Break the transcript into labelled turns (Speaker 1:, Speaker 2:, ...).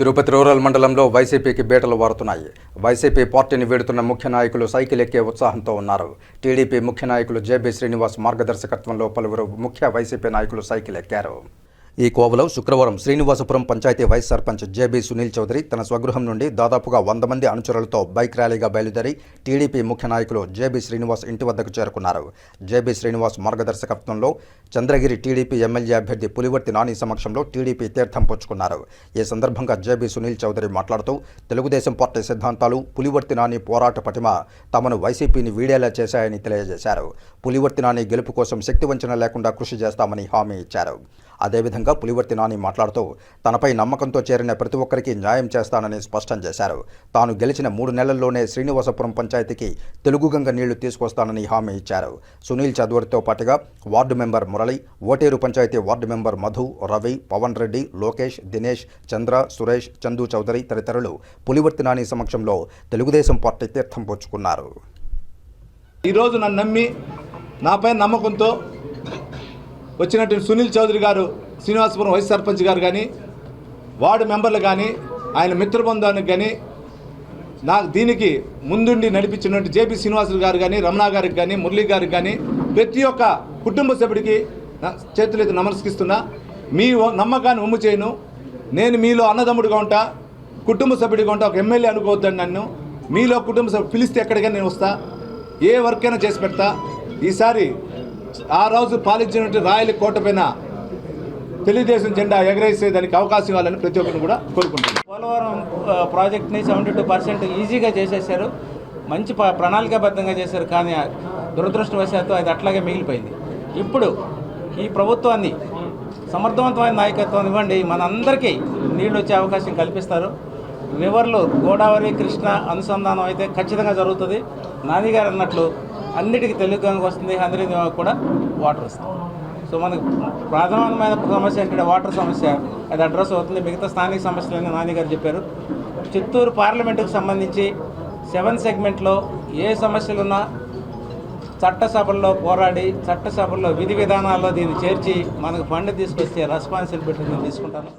Speaker 1: Tirupati rural మండలంలో వైసీపీకి బీటలు వారుతున్నాయి. వైసీపీ పార్టీని వీడుతున్న ముఖ్య నాయకులు సైకిల్ ఎక్కే ఉత్సాహంతో ఉన్నారు. టీడీపీ ముఖ్య నాయకులు జేబీ శ్రీనివాస్ మార్గదర్శకత్వంలో పలువురు ముఖ్య వైసీపీ నాయకులు సైకిల్ ఎక్కారు. ఈ కోవలో శుక్రవారం శ్రీనివాసపురం పంచాయతీ వైస్ సర్పంచ్ జేబీ సునీల్ చౌదరి తన స్వగృహం నుండి దాదాపుగా వంద మంది అనుచరులతో బైక్ ర్యాలీగా బయలుదేరి టీడీపీ ముఖ్య నాయకులు జేబీ శ్రీనివాస్ ఇంటి వద్దకు చేరుకున్నారు. జేబీ శ్రీనివాస్ మార్గదర్శకత్వంలో చంద్రగిరి టీడీపీ ఎమ్మెల్యే అభ్యర్థి పులివర్తి నాని సమక్షంలో టీడీపీ తీర్థం పుచ్చుకున్నారు. ఈ సందర్భంగా జేబీ సునీల్ చౌదరి మాట్లాడుతూ తెలుగుదేశం పార్టీ సిద్ధాంతాలు పులివర్తి నాని పోరాట పటిమ తమను వైసీపీని వీడేలా చేశాయని తెలియజేశారు. పులివర్తి నాని గెలుపు కోసం శక్తి వంచన లేకుండా కృషి చేస్తామని హామీ ఇచ్చారు. అదేవిధంగా పులివర్తి నాని మాట్లాడుతూ తనపై నమ్మకంతో చేరిన ప్రతి ఒక్కరికి న్యాయం చేస్తానని స్పష్టం చేశారు. తాను గెలిచిన మూడు నెలల్లోనే శ్రీనివాసపురం పంచాయతీకి తెలుగు గంగ నీళ్ళు తీసుకొస్తానని హామీ ఇచ్చారు. సునీల్ చదువురితో పాటుగా ward member Murali Oteru panchayat ward member Madhu Ravi Pavan Reddy Lokesh Dinesh Chandra Suresh Chandu Chowdary తదితరులు పులివర్తి నాని సమక్షంలో తెలుగుదేశం పార్టీ తీర్థం పుచ్చుకున్నారు.
Speaker 2: ఈరోజు నన్ను నమ్మి నాపై నమ్మకంతో వచ్చినటువంటి సునీల్ చౌదరి గారు శ్రీనివాసపురం వైస్ సర్పంచ్ గారు కానీ వార్డు మెంబర్లు కానీ ఆయన మిత్రబృందానికి కానీ నాకు దీనికి ముందుండి నడిపించినటువంటి జేపీ శ్రీనివాసులు గారు కానీ రమణ గారికి కానీ మురళీ గారికి కానీ ప్రతి ఒక్క కుటుంబ సభ్యుడికి చేతులైతే నమస్కరిస్తున్నా. మీ నమ్మకాన్ని ఉమ్ము చేయను. నేను మీలో అన్నదమ్ముడిగా ఉంటా. కుటుంబ సభ్యుడిగా ఉంటా. ఒక ఎమ్మెల్యే అనుకోవద్దండి నన్ను. మీలో కుటుంబ సభ్యుడు పిలిస్తే ఎక్కడికైనా నేను వస్తా. ఏ వర్క్ అయినా చేసి పెడతా. ఈసారి ఆ రోజు పాలించినటువంటి రాయల కోట పైన తెలుగుదేశం జెండా ఎగరేసే దానికి అవకాశం ఇవ్వాలని ప్రతి ఒక్కరిని కూడా కోరుకుంటున్నాను
Speaker 3: పోలవరం ప్రాజెక్ట్ని సెవెంటీ టూ పర్సెంట్ ఈజీగా చేసేసారు మంచి ప్రణాళికాబద్ధంగా చేశారు కానీ దురదృష్టవశాత్తు అది అట్లాగే మిగిలిపోయింది. ఇప్పుడు ఈ ప్రభుత్వాన్ని సమర్థవంతమైన నాయకత్వం ఇవ్వండి. మనందరికీ నీళ్ళు వచ్చే అవకాశం కల్పిస్తారు. రివర్లు గోదావరి కృష్ణ అనుసంధానం అయితే ఖచ్చితంగా జరుగుతుంది. నాని గారు అన్నట్లు అన్నిటికీ తెలుగుగా వస్తుంది. అందరికి కూడా వాటర్ వస్తుంది. సో మనకు ప్రధానమైన సమస్య ఏంటంటే వాటర్ సమస్య అది అడ్రస్ అవుతుంది. మిగతా స్థానిక సమస్యలని నాని గారు చెప్పారు. చిత్తూరు పార్లమెంటుకు సంబంధించి సెవెన్ సెగ్మెంట్లో ఏ సమస్యలున్నా చట్టసభల్లో పోరాడి చట్టసభల్లో విధి విధానాల్లో దీన్ని చేర్చి మనకు ఫండ్ తీసుకొస్తే రెస్పాన్సిబిలిటీ నేను తీసుకుంటాను.